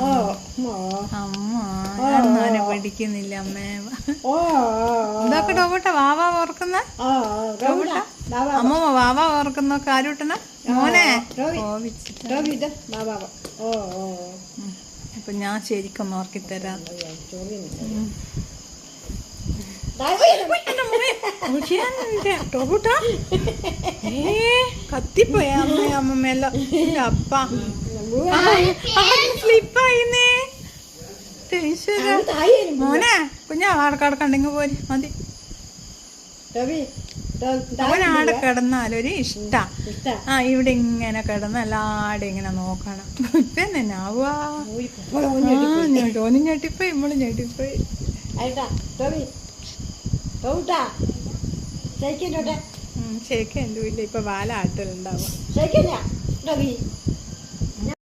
ഓ ഓ അമ്മ അന്നാനെ പഠിക്കുന്നില്ല അമ്മേ. ഇതൊക്കെ ഡോബട്ട വാവ ഓർക്കുന്ന? അമ്മ വാവ ഓർക്കുന്ന കാരൂട്ടന മോനെ. അപ്പൊ ഞാൻ ശരിക്കും ഓർക്കിത്തരാം കത്തിപ്പോയ അമ്മ അമ്മമ്മ എല്ലാം അപ്പ. സ്ലിപ്പായിന്നേ. മോനെ കുഞ്ഞാ പോരി. മതി. കിടന്നാലൊരു ഇഷ്ടാ. ആ ഇവിടെ ഇങ്ങനെ കിടന്ന് എല്ലാടെ ഇങ്ങനെ നോക്കണം. ഇപ്പൊ തന്നെ ഓനും ഞെട്ടിപ്പോയി ഇമ്മളും ഞെട്ടിപ്പോയി. ശരിക്കും എന്റെ വീട്ടിൽ ഇപ്പൊ വാല ആട്ടലുണ്ടാവും ഷെയ്ക്കില്ല റോബി